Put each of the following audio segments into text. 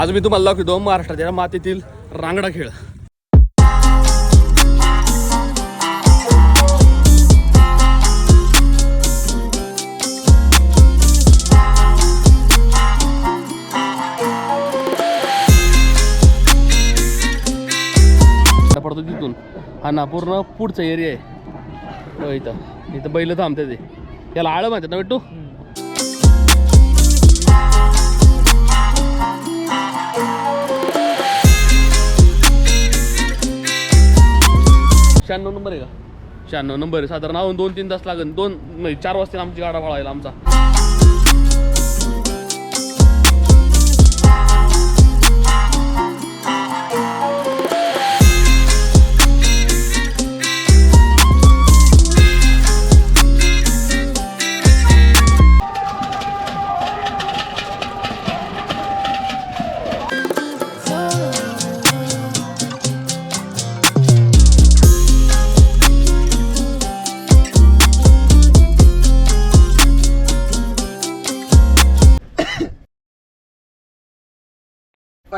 आज मी तुम्हाला दाखवतो महाराष्ट्राच्या मातीतील रांगडा खेळ. पडतो तिथून. हा ना पूर्ण पुढचा एरिया आहे. हो इथं. इथं बैल थांबते ते. याला आळं माहिती ना बेटू शहाण्णव नंबर आहे का? शहाण्णव नंबर आहे. साधारण अजून दोन तीन तास लागेल दोन नाही चार वाजता आमची गाडा वळायला आमचा.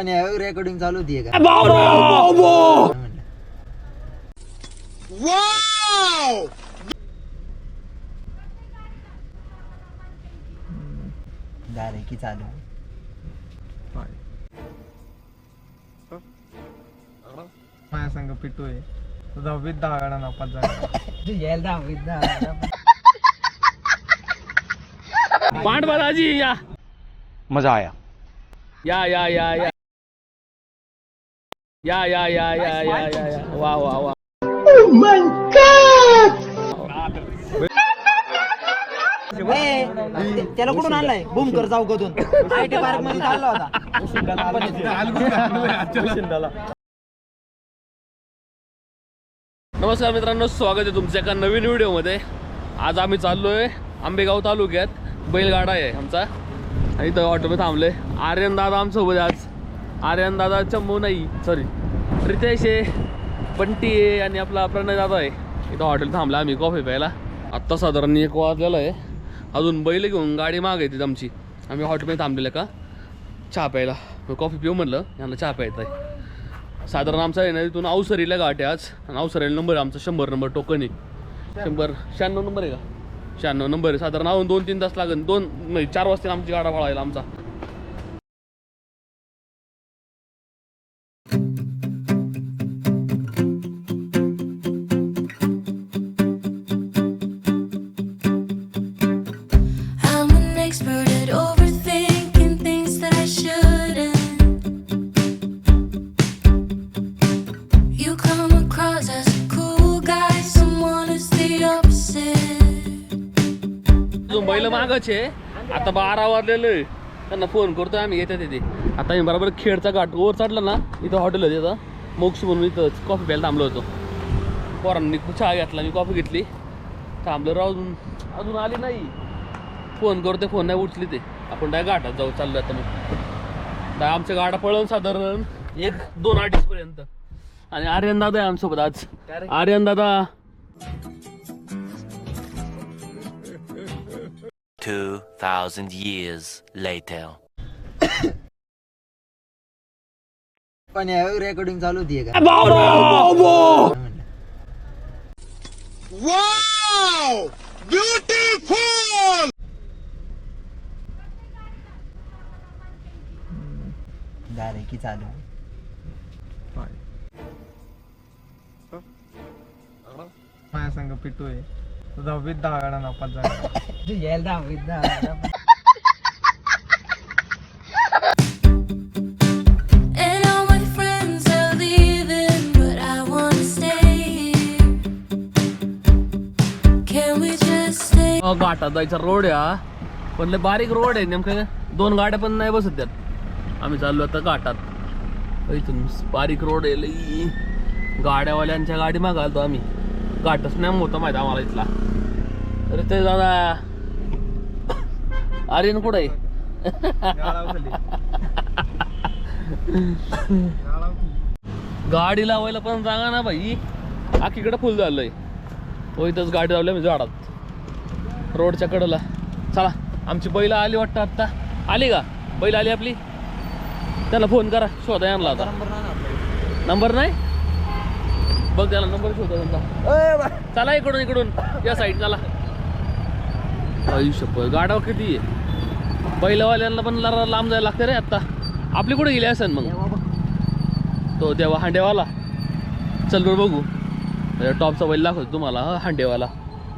पण रेकॉर्डिंग चालू होती का झाले की चालू. माझ्या संग पिटू आहे दहावीत दहा गाडा नापास झाला. तू यायला दहावीत दहा. पांडवालाजी या. मजा आया. या या या या. या या या या या या या. वा वा वा. ए, ते- त्याला कुठून आणलाय? भूमकर चौकातून आय टी पार्कमध्ये चालला होता. नमस्कार मित्रांनो स्वागत आहे तुमच्या एका नवीन व्हिडिओमध्ये. आज आम्ही चाललोय आंबेगाव तालुक्यात बैलगाडा आहे आमचा. आणि इथं ऑटोमध्ये थांबलोय. आर्यन दादा आमच्यासोबत आहे आज. आर्यन दादा चंबू नाही सॉरी रितेश आहे बंटी आहे आणि आपला प्रणय दादा आहे. इथं हॉटेल थांबला आम्ही कॉफी प्यायला. आत्ता साधारण एक वाजलेला आहे. अजून बैल घेऊन गाडी माग येते आमची. आम्ही हॉटेलमध्ये थांबलेलं का? चहा प्यायला. कॉफी पिऊ म्हटलं यांना चहा प्यायचा आहे. साधारण आमचा आहे ना इथून अवसरीला घाट आहे आज. आणि अवसरीला नंबर आहे आमचा शंभर नंबर टोकन आहे. शंभर शहाण्णव नंबर आहे का? शहाण्णव नंबर आहे. साधारण अजून दोन तीन तास लागेल दोन नाही चार वाजता आमची गाडा वळायला आमचा. मागच. आहे आता बारा वाजलेलं. आहे त्यांना फोन करतोय आम्ही येतात तिथे आता आम्ही बरोबर खेडचा घाट वर चढला ना इथं हॉटेल आहे तिथं मोक्ष म्हणून इथं कॉफी प्यायला थांबलो होतो. पोरांनी चहा घेतला मी कॉफी घेतली. थांबलो राव अजून अजून आली नाही. फोन करते फोन नाही उचली ते. आपण डाय घाटात जाऊ चाललो आता मग. डाय आमच्या गाडा पळून साधारण एक दोन अडीच पर्यंत. आणि आर्यन दादा आहे आमच्यासोबत आज. आर्यन दादा. 2,000 years later. पण रेकॉर्डिंग चालू होती का? झाले की चालू? माझ्या संग पिटू आहे. दहावीत दहा गाडा नापास झाला तू यायला दहावीत दहा. And all my friends are leaving, but I wanna stay here. Can we just stay? अ, घाटात जायचा रोड आहे हा पण लय बारीक रोड आहे नेमकं दोन गाड्या पण नाही बसत त्यात आम्ही चाललो आता घाटात इथून बारीक रोड आहे लई गाड्यावाल्यांच्या गाडी मागालतो आम्ही घाटच नाही होतं माहिती आम्हाला इथला. अरे ते दादा आर्यन कुठं आहे? गाडा लावायला पण जागा ना भाई आखीकडे फुल झालंय. हो इथंच गाडी लावली मी झाडात. रोडच्या कडेला. चला आमची बैल आली वाटतं आत्ता. आली का? बैल आली आपली? त्याला फोन करा. शोधा आणला आता. नंबर नाही? बघ त्याला नंबर शोधा त्यांचा चला इकडून इकडून. या साईड चला. आयुष्य गाड्या किती आहे? बैलवाल्यांना पण लांब जायला लागते रे आता. आपली कुठे गेली असेल मग? तो तेव्हा हांडेवाला. चल बरं बघू. टॉपचा बैल दाखवतो तुम्हाला हा हांडेवाला.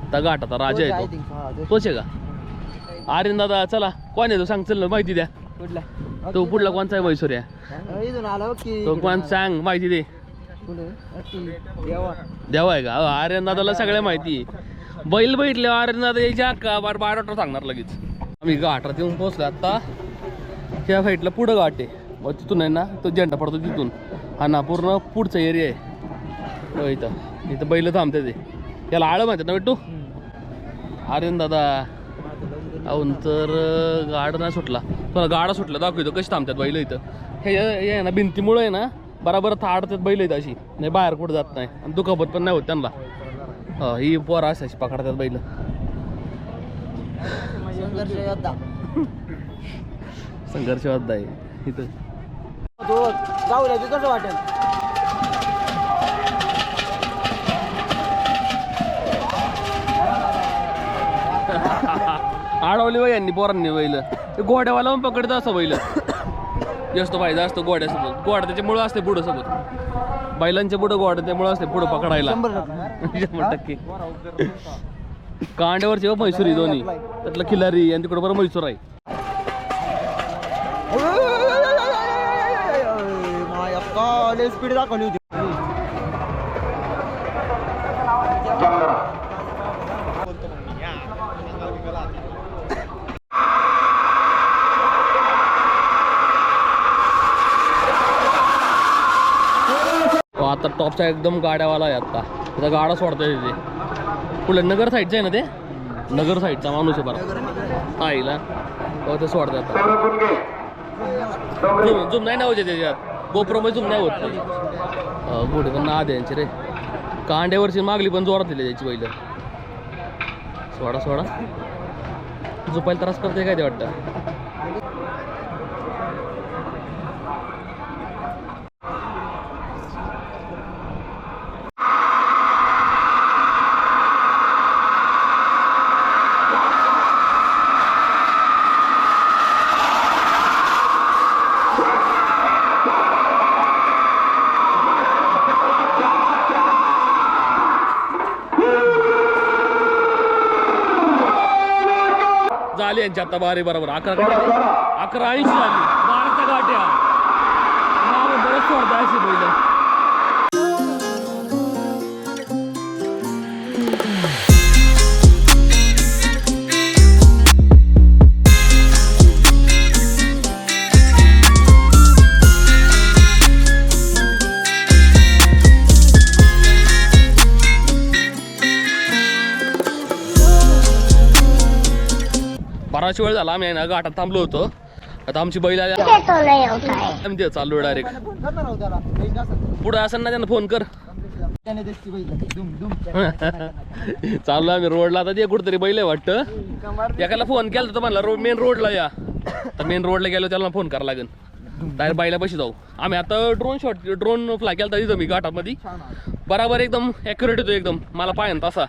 आता घाट आता राजा आहे तोच आहे का? आर्यन दादा चला. कोण आहे तो? सांग चल माहिती द्या. तो पुढला कोणचा आहे मैसूर की तो कोण? सांग माहिती दे. देवा आहे का? अहो, सगळ्या माहिती आहे. बैल बैठले आर्यन यायच्या का बार बारा सांगणार लगेच. आम्ही घाटात येऊन पोहोचलो आता. त्या साईडला पुढं घाट आहे. मग तिथून आहे ना तो झेंडा पडतो तिथून. हा ना पूर्ण पुढचा एरिया आहे. हो इथं. इथं बैल थांबते ते. त्याला आळं माहिती ना बेटू आर्यन दादा अहून तर गाड नाही सुटला. तुला गाडा सुटला. दाखवतो कशी थांबतात बैल इथं. हे हे आहे ना भिंतीमुळं आहे ना बराबर आडतात बैल आहेत अशी. नाही बाहेर कुठं जात नाही. आणि दुखापत पण नाही होत त्यांना. हो, ही पोर असायची पकडतात बैल. संघर्ष वाद आहे इथं. तो कसं वाटेल आडवली बाई यांनी पोरांनी बैल. ते घोड्यावाला पण पकडत असं बैल. जास्त पाहिजे असतो घोड्यासोबत घोडा त्याच्यामुळं असते पुढं सोबत बैलांच्या पुढं घोडा त्यामुळं असते पुढं पकडायला शंभर टक्के. कांड्यावरची म्हैसूर ही दोन्ही त्यातलं खिलारी आणि तिकडं बरं म्हैसूर आहे स्पीड दाखवली होती तो आता टॉपचा एकदम गाड्यावाला आहे आत्ता त्याचा गाडा सोडतोय तिथे. कुठलं नगर साईडचा आहे ना ते? नगर साईडचा माणूस आहे बरं. हा येईल हो ते सोडते आता. झुम झुम नाही ना होते त्याच्यात गोप्रोमध्ये झुम नाही होत. ते. पण नाद यांचे रे. कांड्यावरची मागली पण जोरात दिली त्याची पहिलं सोडा सोडा. झोपायला त्रास करते काय ते वाटतं? झाली यांची आता बारे बरोबर अकरा? अकरा ऐंशी झाली बाराच्या गाठ्या. बरंच सोडता अशी पहिलं. बराच वेळ झाला आम्ही आहे ना घाटात थांबलो होतो. आता आमची बैल आली आम्ही चाललो डायरेक्ट फोन करणार आहोत त्याला. एक असं. पुढे असेल ना त्यांना फोन कर. चाललो आम्ही रोडला आता ते कुठेतरी बैल आहे वाटतं. एकाला फोन केला तर म्हणला रोड मेन रोडला या. तर मेन रोडला गेलो त्याला फोन करावं लागेल. डायरेक्ट बाईला पैसे जाऊ. आम्ही आता ड्रोन शॉट ड्रोन फ्लाय केला तिथं मी घाटामध्ये. बराबर एकदम ॲक्युरेट येतो एकदम. मला पाहिजे तसा.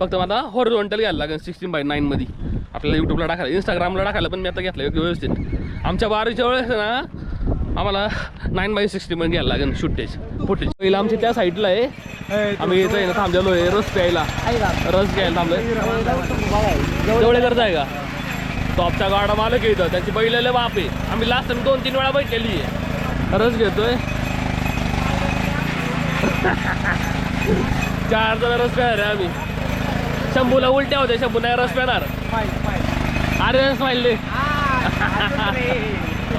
फक्त मला हॉरिझॉन्टल घ्यायला लागेल सिक्स्टीन बाय नाईनमध्ये आपल्याला यूट्यूबला टाकायला इंस्टाग्रामला टाकायला पण मी आता घेतलं योग्य व्यवस्थित. आमच्या बारीच्या वेळेस ना आम्हाला नाईन बाय सिक्स्टी पण घ्यायला लागेल शूटेज फुटेज पहिला आमची त्या साईडला आहे. आम्ही इथं आहे ना थांबलेलो आहे रस प्यायला. रस घ्यायला थांबलोय. जवळ गरज आहे का? टॉपचा गाडा मालक येतो इथं. त्याची बैलेले बाप आहे. आम्ही लास्ट टाइम दोन तीन वेळा बैठलेली आहे. रस घेतोय. चार जण रस प्यार आम्ही. शंभूला उलट्या होत्या शंभू नाही रस प्याणार. आर्यन स्माईल दे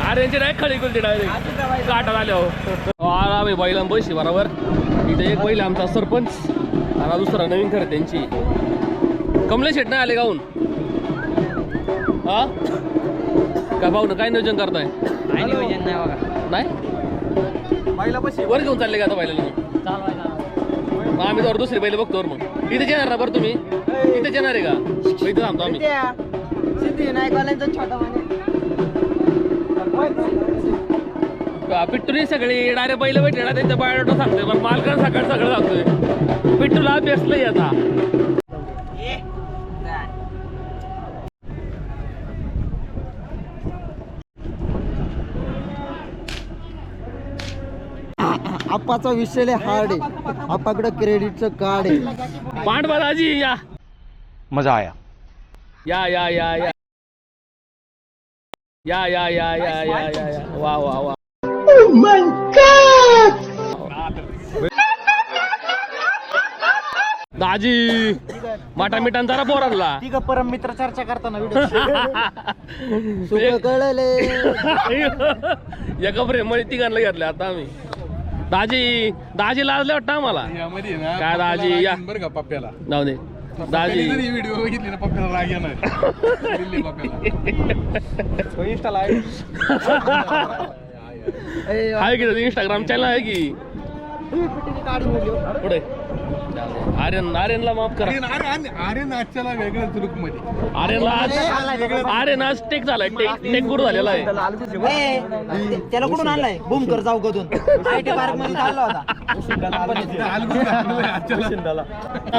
आर्यनची नाही खळी कुलती डायरेक्ट काटा आले हो. आम्ही बैलां पैसे बरोबर इथे एक बैल आमचा सरपंच. आणि दुसरा नवीन खरं त्यांची. कमलेश शेट नाही आले गाऊन? हा? काय भाऊ ना काय नियोजन करताय? नाही बाईला पशी वर घेऊन चालले का आता बैलाला मग आम्ही तर दुसरी बैल बघतो मग. इथे येणार ना बरं तुम्ही? इथेच येणार आहे का? मग इथं थांबतो आम्ही. का पिट्टूने सगळी डायरेक्ट पहिले भेटले ना त्यांच्या बायोडाटा सांगतोय. पण मालकानं सकाळ सगळं सांगतोय. पिट्टूला बेसलंय आता. आप्पाचा विषय लय हार्ड आहे. आप्पाकडे क्रेडिटचं कार्ड आहे. पांडवाजी या. मजा आया. या या या या. या या या या या या या. वा वा वा. दाजी माटा मिठान जरा पोरांना. ठीक आहे परम मित्र चर्चा करताना व्हिडिओ सुख कळले. एका फ्रेममध्ये तिघांना घेतले आता आम्ही. दाजी दाजी लाजले वाटतं आम्हाला. यामध्ये ना काय दाजी या. बरं का पप्प्याला जाऊ दे. दाजी. जरी व्हिडिओ बघितली ना पप्प्याला राग येणार. दिल्ली इंस्टाला आहे. की इंस्टाग्राम चॅनल आहे की? पुढे. आर्यन आर्यनला माफ करा. अरे नाच्याला वेगळ्याच लुकमध्ये. आर्यनला आज आर्यन आज टेक झालाय. टेक टेक गुरु झालेला आहे. त्याला कुठून आणलाय? बुम कर जाऊ कधून आय टी पार्कमध्ये चालला होता.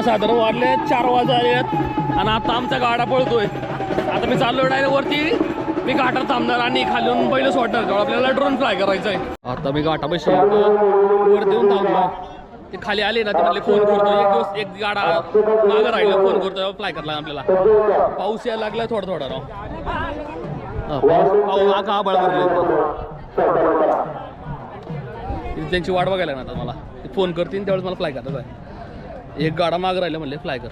साधारण वाजले चार वाजलेत आणि आता आमचा गाडा पळतोय. आता मी चाललोय डायरेक्ट वरती. मी घाटात थांबणार आणि खाली येऊन पहिलं सोडणार तेव्हा आपल्याला ड्रोन फ्लाय करायचं आहे. आता मी घाटापाशी वरती येऊन थांबलो. ते खाली आले ना ते म्हणले फोन करतो. एक दिवस एक गाडा मागं राहिला फोन करतो फ्लाय करला आपल्याला. पाऊस यायला लागला थोडा थोडा राव. पाऊस पाऊस आका आबाळ भरले त्यांची वाट बघायला ना आता मला. ते फोन करतील त्यावेळेस मला फ्लाय करतात आहे एक गाडा मागं राहिला म्हणले फ्लाय कर.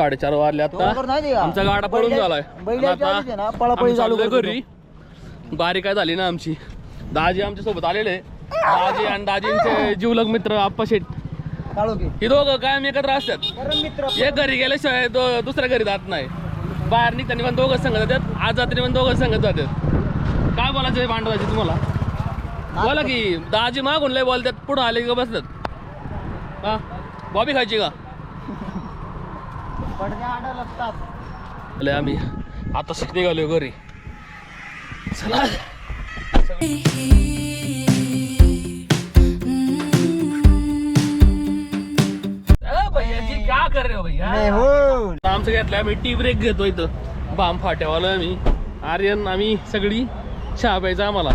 साडेचार वाजले आता. लवकर नाही दे का? आमचा गाडा पळून झालाय. आहे ना, आता पळापळी आम्ही चालू चाललोय करतो. घरी. बारी काय झाली ना आमची. दाजी आमच्यासोबत आलेले. दाजी आणि दाजींचे जीवलग मित्र आप्पा की. हे दोघं कायम एकत्र असतात. मित्र एक घरी गेल्याशिवाय दो- दुसऱ्या घरी जात नाही. बाहेर निघताना पण दोघं संगत जातात आज जाताना पण दोघं संगत जातात. काय बोलायचं भांडवायचे तुम्हाला? बोला की दाजी मागून लय बोलतात पुढं आले का बसतात. हा? बॉबी खायची का? पडद्या आडा लागतात आले आम्ही. आता शिक निघालो घरी. चला. अ, भैया जी क्या कर रहे हो भैया? हो. आमचं घेतलं आम्ही टी ब्रेक घेतो इथं. बाम फाट्यावालं आम्ही. आर्यन आम्ही सगळी चहा प्यायचा आम्हाला.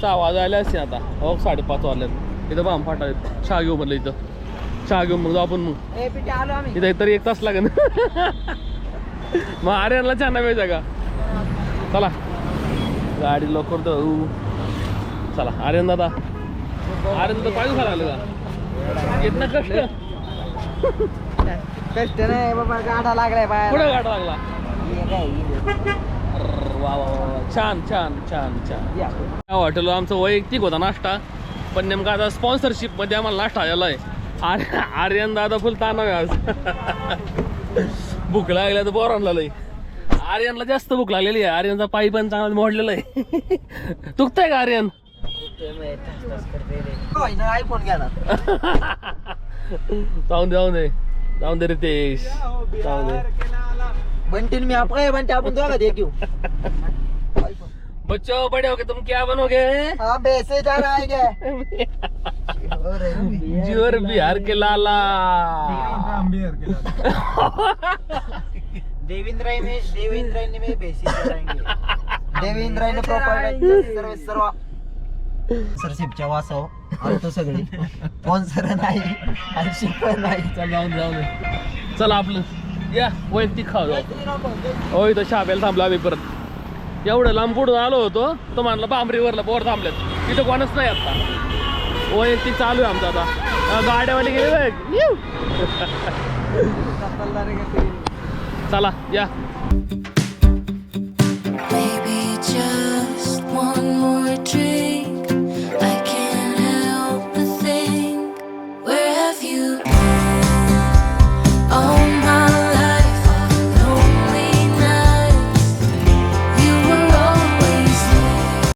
सहा वाजायला असते आता. हो साडेपाच वाजल्यात. इथं बाम फाटा. चहा घेऊ म्हणलं इथं. चहा घेऊन मग जाऊ आपण मग. आलो इथं तरी एक तास लागेल. मग आर्यनला चहा नाही का? चला. गाडी लवकर जाऊ चला आर्यन दादा. आर्यन दादा पाहिजे खायला लागलं का? येत ना कष्ट. कष्ट नाही बाबा गाडा लागलाय बाहेर. कुठं गाडा लागला? वा वा वा वा. छान छान छान छान. या. हॉटेल आमचं वैयक्तिक होता नाश्ता. पण नेमका आता स्पॉन्सरशिपमध्ये आम्हाला नाश्ता आलेला आहे. आर्य आर्यन दादा फुल तानाव आहे आज. भूक लागल्या तर बोरांना लय आर्यनला जास्त भूक लागलेली आहे. आर्यनचा पायी पण चांगला मोडलेला आहे. तुकतंय का आर्यन? आयफोन घ्या ना जाऊन दे जाऊन दे. जाऊन दे रितेश. जाऊन दे. बंटीन मी आपण बंटी आपण दोघा दे घेऊ बच्चो बड़े हो गए तुम क्या बनोगे? हाँ बेसे जा रहा है जोर बिहार के लाला. देवेंद्र में देवेंद्र देवेंद्र सर्व सर्व सरशिपच्या वासव आलतो सगळे. स्पॉन्सर नाही आणि शिकवण नाही. चल जाऊन दे चला आपलं. या वैयक्तिक खाऊ जाऊ. हो इथं शाब्याला थांबलो आम्ही परत. एवढं लांब पुढून आलो होतो तो म्हणलं बांबरीवरला बोर थांबलेत. तिथं कोणच नाही आता. वैयक्तिक चालू आहे आमचं आता. गाड्यावाले गेले बघ. चला या.